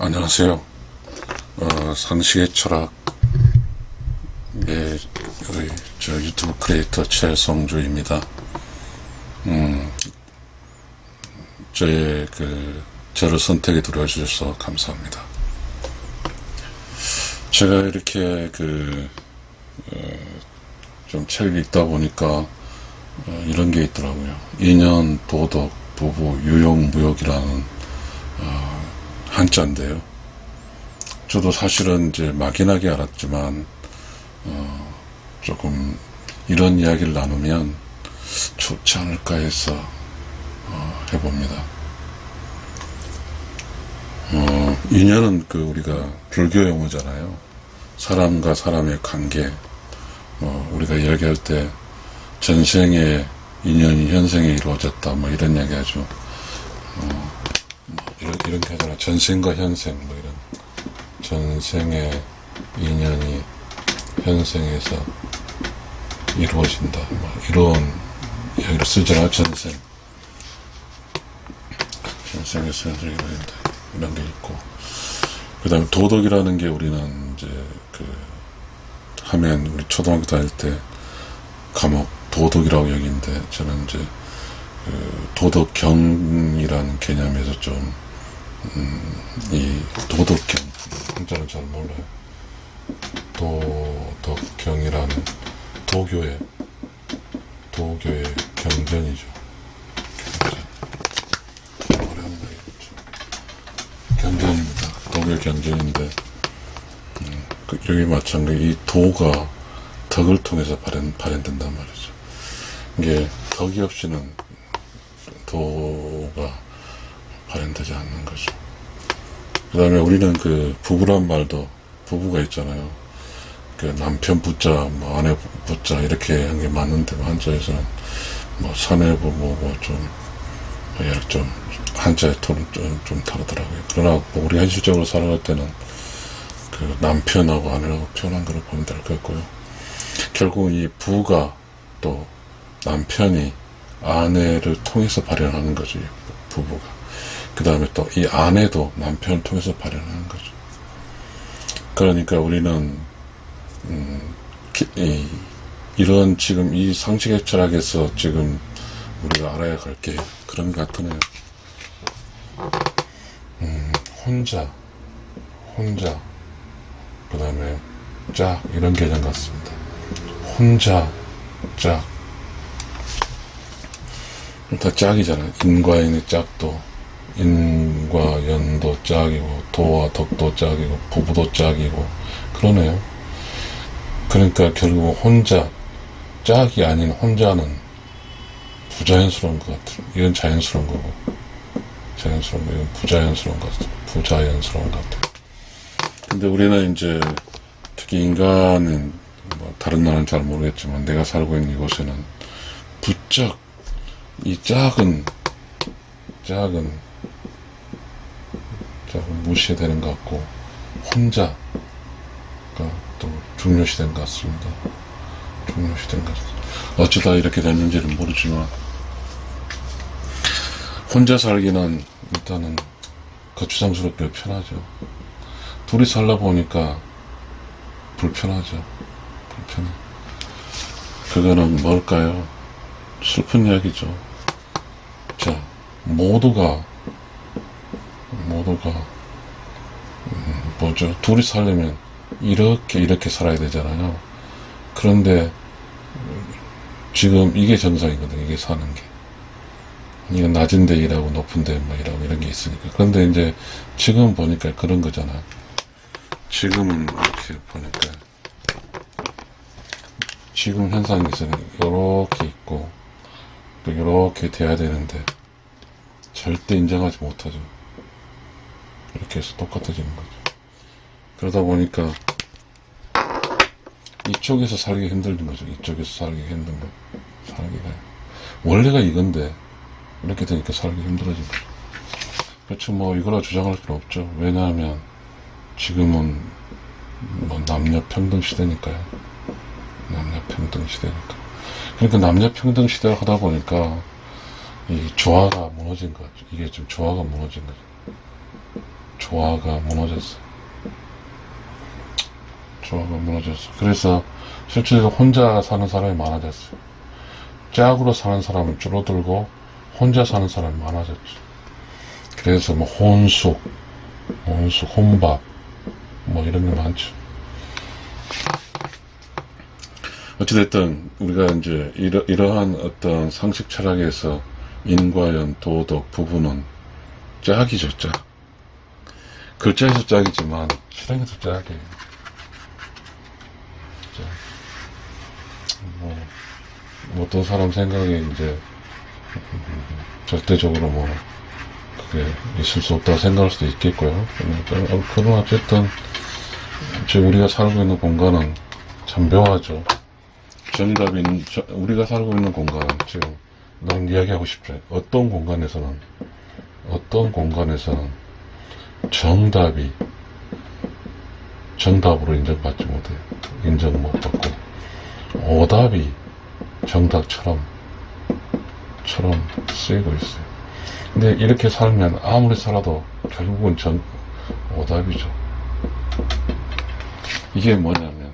안녕하세요. 어, 상식의 철학, 예, 저 유튜브 크리에이터 최성주입니다. 음, 저의 그, 저를 선택해 들어주셔서 감사합니다. 제가 이렇게 그, 어, 좀 책을 읽다 보니까, 어, 이런 게 있더라고요. 인연, 도덕, 부부, 유용, 무역이라는, 어, 한자인데요. 저도 사실은 이제 막연하게 알았지만, 어, 조금 이런 이야기를 나누면 좋지 않을까 해서, 어, 해봅니다. 어, 인연은 그 우리가 불교 용어잖아요. 사람과 사람의 관계, 뭐, 우리가 이야기할 때 전생의 인연이 현생에 이루어졌다, 뭐 이런 이야기 하죠. 어, 뭐 이런, 게 하잖아. 전생과 현생, 뭐 이런. 전생의 인연이 현생에서 이루어진다. 뭐 이런 이야기를 쓰잖아, 전생. 전생에서 현생이 이루어진다. 이런 게 있고. 그 다음에 도덕이라는 게 우리는 이제 그, 하면 우리 초등학교 다닐 때 과목 도덕이라고 여기는데 저는 이제 그 도덕경이라는 개념에서 좀, 음, 이 도덕경, 한자는 잘 몰라요. 도덕경이라는 도교의, 도교의 경전이죠. 경전. 어려운. 경전입니다. 도교 경전인데, 음, 그 여기 마찬가지, 이 도가 덕을 통해서 발현, 발현된단 말이죠. 이게 덕이 없이는 도가 발현되지 않는 거죠. 그 다음에 우리는 그 부부란 말도 부부가 있잖아요. 그 남편 부자, 뭐 아내 부자 이렇게 한 게 맞는데 뭐 한자에서는 뭐 사내부 뭐고 좀 예를 좀 한자의 톤은 좀, 좀 다르더라고요. 그러나 뭐 우리 현실적으로 살아갈 때는 그 남편하고 아내라고 표현한 거를 보면 될 것 같고요. 결국 이 부가 또 남편이 아내를 통해서 발현하는. 이 부부가. 그 다음에 또 이 아내도 남편을 통해서 발현하는 거죠. 그러니까 우리는, 음, 기- 이, 이런 지금 이 상식의 철학에서 지금 우리가 알아야 할 게 그런 것 같으네요. 음, 혼자, 혼자, 그 다음에 짝, 이런 개념 같습니다. 혼자, 짝. 다 짝이잖아요. 인과인의 짝도, 인과 연도 짝이고, 도와 덕도 짝이고, 부부도 짝이고, 그러네요. 그러니까 결국 혼자, 짝이 아닌 혼자는 부자연스러운 것 같아요. 이건 자연스러운 거고, 자연스러운 거, 이건 부자연스러운 것 같아요. 부자연스러운 것 같아요. 근데 우리는 이제, 특히 인간은, 뭐, 다른 나라는 잘 모르겠지만, 내가 살고 있는 이곳에는, 부쩍, 이 작은, 작은, 작은 무시되는 것 같고, 혼자가 또 중요시된 것 같습니다. 중요시된 것 같습니다. 어쩌다 이렇게 됐는지는 모르지만, 혼자 살기는 일단은 거추장스럽게 편하죠. 둘이 살다 보니까 불편하죠. 불편해. 그거는 뭘까요? 슬픈 이야기죠. 자, 모두가, 모두가, 음, 뭐죠? 둘이 살려면 이렇게, 이렇게 살아야 되잖아요. 그런데, 지금 이게 정상이거든요. 이게 사는 게. 이건 낮은 데 일하고 높은 데 뭐 일하고 이런 게 있으니까. 그런데 이제 지금 보니까 그런 거잖아. 지금은 이렇게 보니까. 지금 현상에서는 이렇게 있고, 또 이렇게 돼야 되는데 절대 인정하지 못하죠. 이렇게 해서 똑같아지는 거죠. 그러다 보니까 이쪽에서 살기 힘든 거죠. 이쪽에서 살기 힘든 거. 살기가 원래가 이건데 이렇게 되니까 살기 힘들어진 거죠. 그렇죠. 뭐 이거라 주장할 필요 없죠. 왜냐하면 지금은 뭐 남녀 평등 시대니까요. 남녀 평등 시대니까. 그러니까 남녀 평등 시대를 하다 보니까 이 조화가 무너진 거죠. 이게 좀 조화가 무너진 거죠. 조화가 무너졌어. 조화가 무너졌어. 그래서 실제로 혼자 사는 사람이 많아졌어. 짝으로 사는 사람은 줄어들고 혼자 사는 사람이 많아졌지. 그래서 뭐 혼숙, 혼숙, 혼밥 뭐 이런 게 많죠. 어찌됐든 우리가 이제 이러, 이러한 어떤 상식 철학에서 인과연, 도덕, 부부는 짝이죠, 짝. 글자에서 짝이지만 실행에서 짝이에요. 짝. 뭐, 뭐 어떤 사람 생각에 이제 절대적으로 뭐 그게 있을 수 없다고 생각할 수도 있겠고요. 그러나 그러나 어쨌든 지금 우리가 살고 있는 공간은 참 묘하죠. 정답인 저- 우리가 살고 있는 공간은 지금 난 이야기하고 싶죠. 어떤 공간에서는 어떤 공간에서는 정답이 정답으로 인정받지 못해요. 인정 못 받고 오답이 정답처럼 처럼 쓰이고 있어요. 근데 이렇게 살면 아무리 살아도 결국은 정 오답이죠. 이게 뭐냐면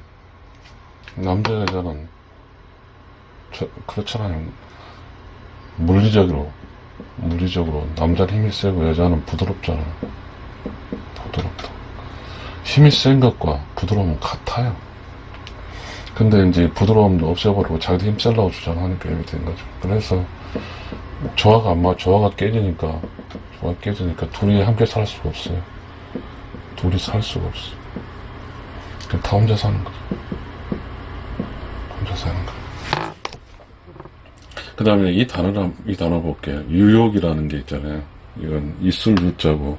남자 여자는 저, 그렇잖아요. 물리적으로 물리적으로 남자는 힘이 세고 여자는 부드럽잖아요. 부드럽다. 힘이 센 것과 부드러움은 같아요. 근데 이제 부드러움도 없애버리고 자기도 힘 세려고 주장하니까 이렇게 된 거죠. 그래서 조화가 안 맞, 조화가 깨지니까, 조화가 깨지니까 둘이 함께 살 수가 없어요. 둘이 살 수가 없어. 그냥 다 혼자 사는 거죠. 혼자 사는 거. 그 다음에 이 단어를, 이 단어 볼게요. 유욕이라는 게 있잖아요. 이건 있을 유 자고,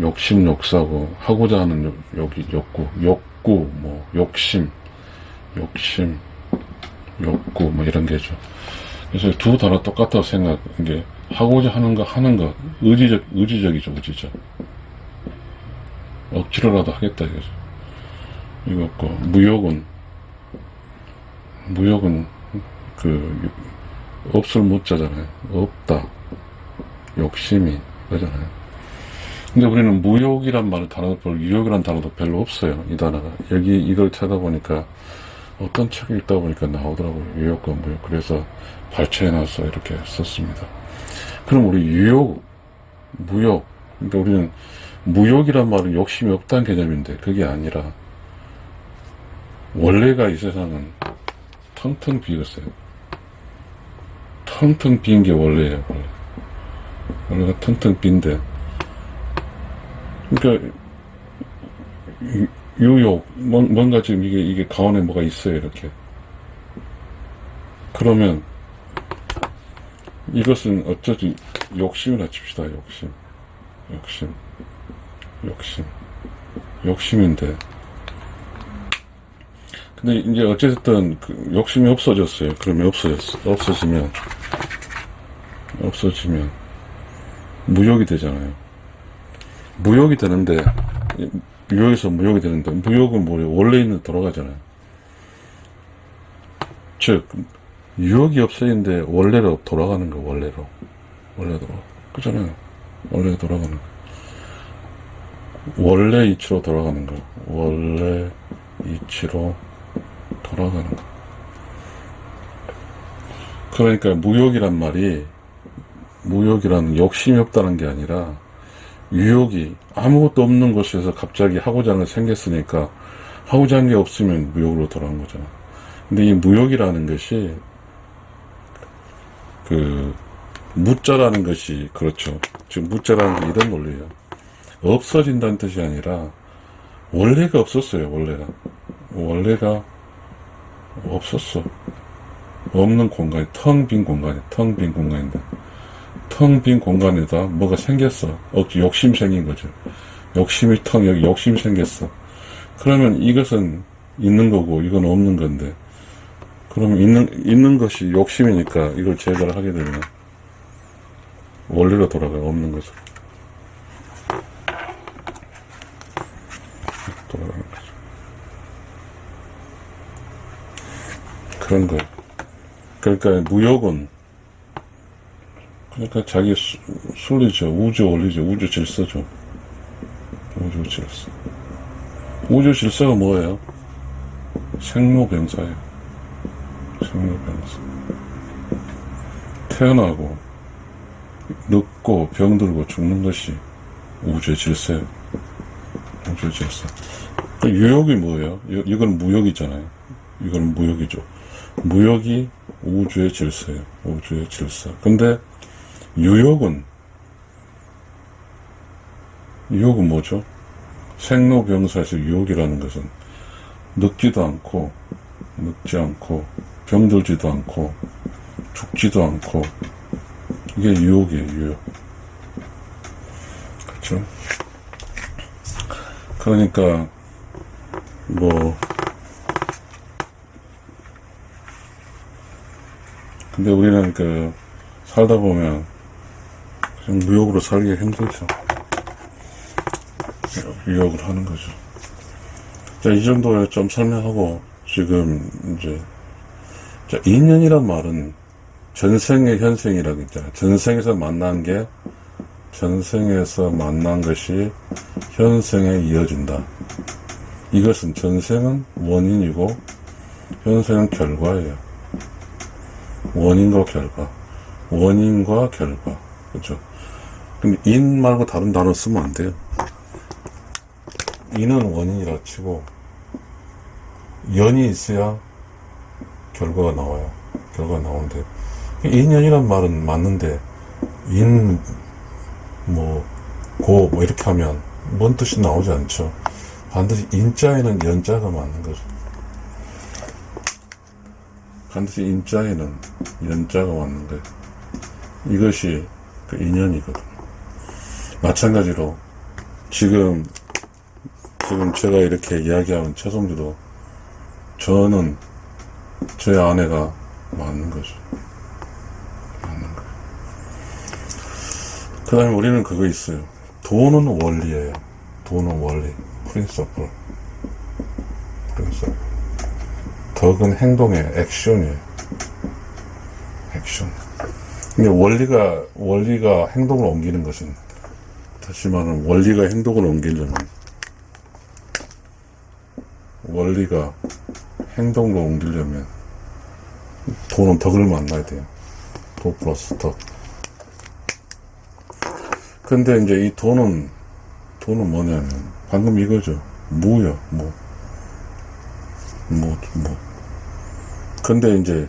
욕심, 욕사고, 하고자 하는 욕, 욕이, 욕구, 욕구, 뭐, 욕심, 욕심, 욕구, 뭐 이런 게죠. 그래서 두 단어 똑같다고 생각, 이게, 하고자 하는 거, 하는 거, 의지적, 의지적이죠, 의지적. 억지로라도 하겠다, 이거죠. 이거고, 무욕은, 무욕은, 그, 없을 못 자잖아요. 없다. 욕심이, 그잖아요. 근데 우리는 무욕이란 말을 단어도 별로, 유욕이란 단어도 별로 없어요, 이 단어가. 여기 이걸 찾아보니까, 어떤 책을 읽다 보니까 나오더라고요. 유욕과 무욕. 그래서 발췌해놔서 이렇게 썼습니다. 그럼 우리 유욕, 무욕. 그러니까 우리는 무욕이란 말은 욕심이 없다는 개념인데 그게 아니라 원래가 이 세상은 텅텅 비었어요. 텅텅 빈 게 원래예요. 원래. 원래가 텅텅 빈데 그러니까 유- 유욕 뭔- 뭔가 지금 이게 이게 가운데 뭐가 있어요 이렇게. 그러면 이것은 어쩌지? 욕심이라 칩시다 욕심. 욕심. 욕심. 욕심인데. 근데 이제 어쨌든 그 욕심이 없어졌어요. 그러면 없어졌어 없어지면. 없어지면 무욕이 되잖아요 무욕이 되는데 유욕에서 무욕이 되는데 무욕은 뭐예요 원래 있는 데 돌아가잖아요. 즉 유혹이 없어지는데 원래로 돌아가는 거 원래로. 원래 돌아 그잖아요. 원래 돌아가는 거. 원래 이치로 돌아가는 거. 원래 이치로 돌아가는 거. 그러니까 무욕이란 말이 무욕이라는 욕심이 없다는 게 아니라 유욕이 아무것도 없는 곳에서 갑자기 하고자 하는 게 생겼으니까 하고자 하는 게 없으면 무욕으로 돌아간 거잖아 근데 이 무욕이라는 것이 그 무자라는 것이 그렇죠. 지금 무자라는 게 이런 논리예요. 없어진다는 뜻이 아니라 원래가 없었어요. 원래가 원래가 없었어. 없는 공간이 텅 빈 공간이 텅 빈 공간인데 텅 빈 공간에다 뭐가 생겼어. 억지 욕심 생긴 거죠. 욕심이 텅 여기 욕심 생겼어. 그러면 이것은 있는 거고 이건 없는 건데 그러면 있는, 있는 것이 욕심이니까 이걸 제거를 하게 되면 원래로 돌아가요. 없는 것으로. 돌아가는 거죠. 그런 거예요. 그러니까 무역은 그러니까 자기 수- 순리죠. 우주 원리죠. 우주 질서죠. 우주 질서. 우주 질서가 뭐예요? 생로병사예요. 생로병사. 태어나고, 늙고, 병들고 죽는 것이 우주의 질서예요. 우주의 질서. 그 유욕이 뭐예요? 이- 이건 무욕이잖아요. 이건 무욕이죠. 무욕이 우주의 질서예요. 우주의 질서. 근데 유욕은 유욕은 뭐죠? 생로병사에서 유욕이라는 것은 늙지도 않고 늙지 않고 병들지도 않고 죽지도 않고 이게 유욕이에요. 유욕. 그렇죠? 그러니까 뭐 근데 우리는 그 살다 보면 그냥 무욕으로 살기 힘들죠. 유욕을 하는 거죠. 자, 이 정도에 좀 설명하고 지금 이제 자, 인연이란 말은 전생의 현생이라고 있잖아요. 전생에서 만난 게 전생에서 만난 것이 현생에 이어진다. 이것은 전생은 원인이고 현생은 결과예요. 원인과 결과. 원인과 결과. 그죠? 근데 인 말고 다른 단어 쓰면 안 돼요. 인은 원인이라 치고 연이 있어야 결과가 나와요. 결과가 나오는데 인연이란 말은 맞는데 인 뭐, 고, 뭐, 이렇게 하면, 뭔 뜻이 나오지 않죠. 반드시 인자에는 연자가 맞는 거죠. 반드시 인자에는 연자가 맞는데, 이것이 그 인연이거든요. 마찬가지로, 지금, 지금 제가 이렇게 이야기하는 최성주도, 저는 제 아내가 맞는 거죠. 그 다음에 우리는 그거 있어요. 돈은 원리예요. 돈은 원리. 프린서플. 프린서플. 덕은 행동의 액션이에요. 액션. 근데 원리가, 원리가 행동을 옮기는 것은, 말하면 원리가 행동을 옮기려면, 원리가 행동으로 옮기려면, 돈은 덕을 만나야 돼요. 도 플러스 덕. 근데 이제 이 돈은, 돈은 뭐냐면, 방금 이거죠. 무요, 무. 무, 무. 근데 이제,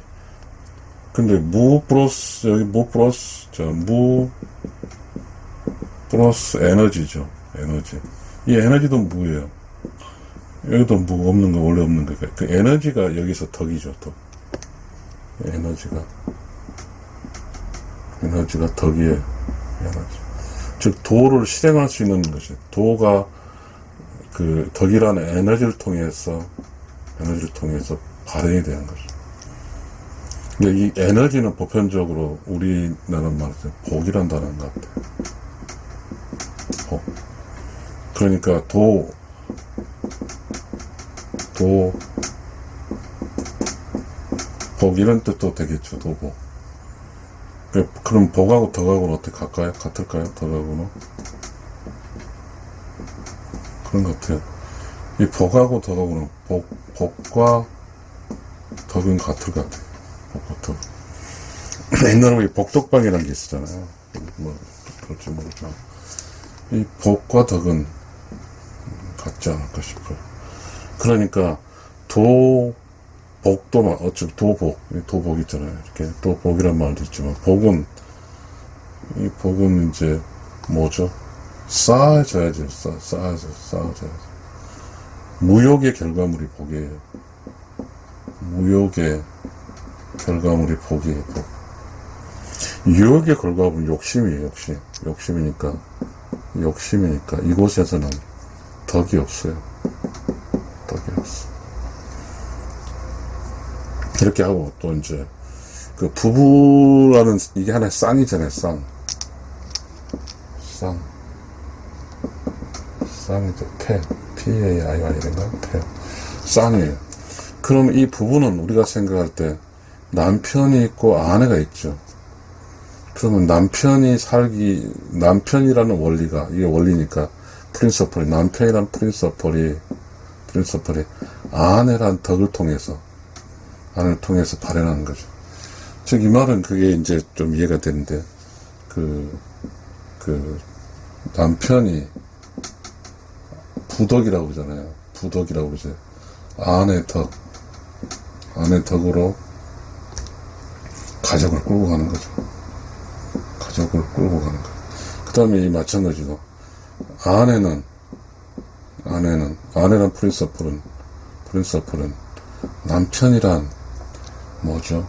근데 무 플러스, 여기 무 플러스, 저, 무 플러스 에너지죠. 에너지. 이 에너지도 무예요. 여기도 무 없는 거, 원래 없는 거. 그 에너지가 여기서 덕이죠, 덕. 에너지가. 에너지가 덕이에요. 에너지. 즉 도를 실행할 수 있는 것이 도가 그 덕이라는 에너지를 통해서 에너지를 통해서 발현이 되는 거죠. 근데 이 에너지는 보편적으로 우리나라 말에서 복이란 단어인 것 같아요. 복. 그러니까 도, 도, 복 이런 뜻도 되겠죠. 도복. 그- 그럼 복하고 덕하고는 어떻게 갈까요? 같을까요? 덕하고는? 그런 것 같아요. 이 복하고 덕하고는 복, 복과 덕은 같을 것 같아요. 복과 덕. 옛날에 복덕방이라는 게 있었잖아요. 뭐, 그럴지 모르지만. 이 복과 덕은 같지 않을까 싶어요. 그러니까, 도, 복도, 마- 어차피 도복, 이 도복 있잖아요. 이렇게 도복이란 말도 있지만, 복은, 이 복은 이제, 뭐죠? 쌓아져야죠. 쌓, 쌓아져, 쌓아져야죠. 무욕의 결과물이 복이에요. 무욕의 결과물이 복이에요, 복. 유욕의 결과물은 욕심이에요, 욕심. 욕심이니까, 욕심이니까, 이곳에서는 덕이 없어요. 덕이 없어. 이렇게 하고, 또 이제, 그 부부라는, 이게 하나의 쌍이잖아요, 쌍. 쌍. 쌍이죠. 태. P-A-I-Y 이런가? 태. 쌍이에요. 그럼 이 부부는 우리가 생각할 때 남편이 있고 아내가 있죠. 그러면 남편이 살기, 남편이라는 원리가, 이게 원리니까 프린서플이 남편이란 프린서플이 프린서플이 아내란 덕을 통해서 아내를 통해서 발현하는 거죠. 즉 이 말은 그게 이제 좀 이해가 되는데 그그 남편이 부덕이라고 그러잖아요. 부덕이라고 그러죠. 아내 덕 아내 덕으로 가족을 끌고 가는 거죠. 가족을 끌고 가는 거. 그 다음에 이 마찬가지로 아내는 아내는 아내란 프린서플은 프린서플은 남편이란 뭐죠?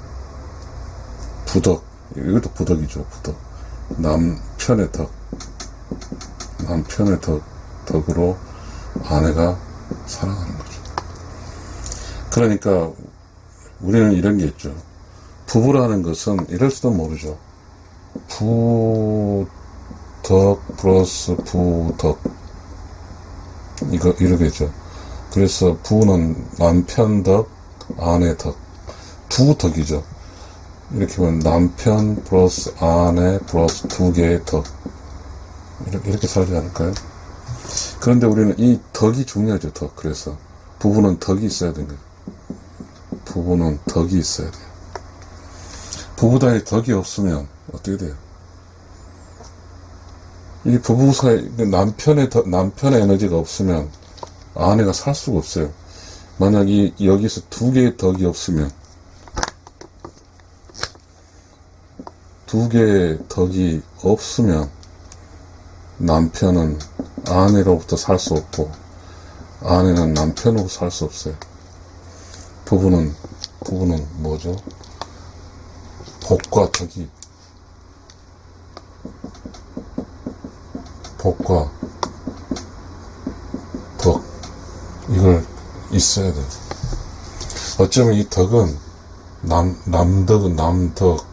부덕 이것도 부덕이죠 부덕 남편의 덕 남편의 덕 덕으로 아내가 살아가는 거죠. 그러니까 우리는 이런 게 있죠. 부부라는 것은 이럴지도 모르죠. 부 덕 플러스 부덕 이거 이러겠죠. 그래서 부는 남편 덕, 아내 덕, 두 덕이죠. 이렇게 보면 남편 플러스 아내 플러스 두 개의 덕 이렇게, 이렇게 살지 않을까요? 그런데 우리는 이 덕이 중요하죠. 덕. 그래서 부부는 덕이 있어야 되는. 부부는 덕이 있어야 돼요. 부부다에 덕이 없으면 어떻게 돼요? 이 부부 사이 남편의 덕- 남편의 에너지가 없으면 아내가 살 수가 없어요. 만약 이 여기서 두 개의 덕이 없으면 두 개의 덕이 없으면 남편은 아내로부터 살 수 없고 아내는 남편으로 살 수 없어요. 부부는 부부는 뭐죠? 복과 덕이 복과 덕 이걸 있어야 돼. 어쩌면 이 덕은 남 남덕은 남덕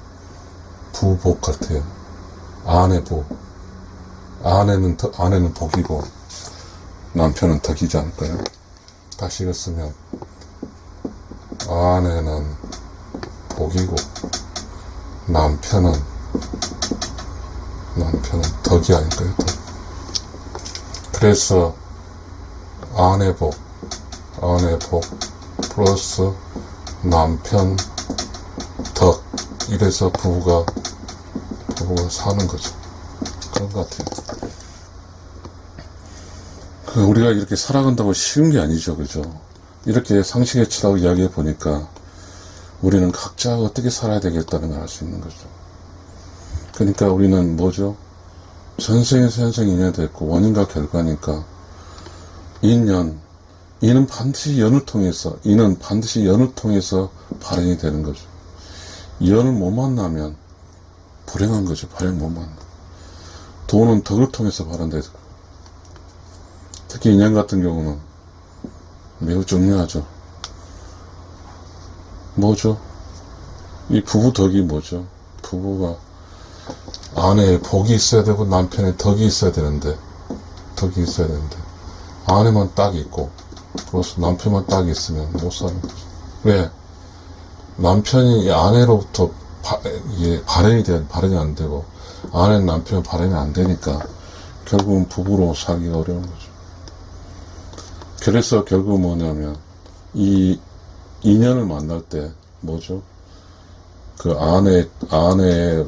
부복 같아요. 아내 복 아내는 덕, 아내는 복이고 남편은 덕이지 않을까요? 다시 읽었으면 아내는 복이고 남편은 남편은 덕이 아닐까요? 덕. 그래서 아내 복, 아내 복 플러스 남편 덕 이래서 부부가 부부가 사는 거죠. 그런 것 같아요. 그 우리가 이렇게 살아간다고 쉬운 게 아니죠, 그죠? 이렇게 상식에 치라고 이야기해 보니까 우리는 각자 어떻게 살아야 되겠다는 걸 알 수 있는 거죠. 그러니까 우리는 뭐죠? 전생에서 현생 인연이 됐고 원인과 결과니까 인연, 이는 반드시 연을 통해서, 이는 반드시 연을 통해서 발현이 되는 거죠. 연을 못 만나면 불행한 거죠. 발현 못 만나. 돈은 덕을 통해서 발현되고 특히 인연 같은 경우는 매우 중요하죠. 뭐죠? 이 부부 덕이 뭐죠? 부부가 아내의 복이 있어야 되고 남편의 덕이 있어야 되는데 덕이 있어야 되는데 아내만 딱 있고 플러스 남편만 딱 있으면 못 사는 거죠. 왜? 남편이 이 아내로부터 바, 이게 발현이 돼, 발현이 안 되고 아내는 남편 발현이 안 되니까 결국은 부부로 살기가 어려운 거죠. 그래서 결국 뭐냐면 이 인연을 만날 때 뭐죠? 그 아내 아내의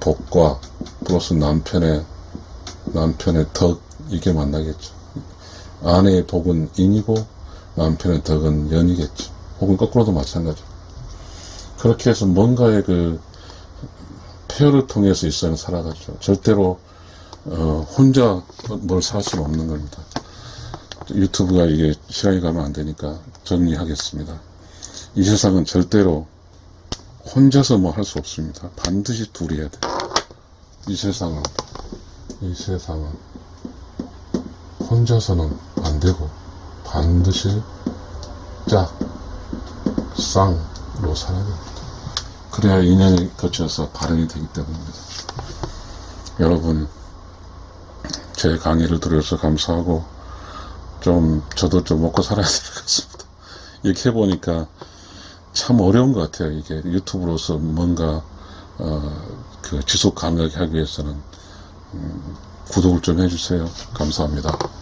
복과 플러스 남편의 남편의 덕 이게 만나겠죠. 아내의 복은 인이고 남편의 덕은 연이겠죠. 혹은 거꾸로도 마찬가지. 그렇게 해서 뭔가의 그 폐허를 통해서 일상을 살아가죠. 절대로 어, 혼자 뭘 살 수는 없는 겁니다. 유튜브가 이게 시간이 가면 안 되니까 정리하겠습니다. 이 세상은 절대로 혼자서 뭐 할 수 없습니다. 반드시 둘이 해야 돼. 이 세상은, 이 세상은 혼자서는 안 되고 반드시 짝, 쌍으로 살아야 됩니다. 그래야 인연이 거쳐서 발현이 되기 때문입니다. 여러분, 제 강의를 들어서 감사하고, 좀, 저도 좀 먹고 살아야 될 것 같습니다. 이렇게 해보니까 참 어려운 것 같아요. 이게 유튜브로서 뭔가, 어, 그 지속 가능하게 하기 위해서는, 음, 구독을 좀 해주세요. 감사합니다.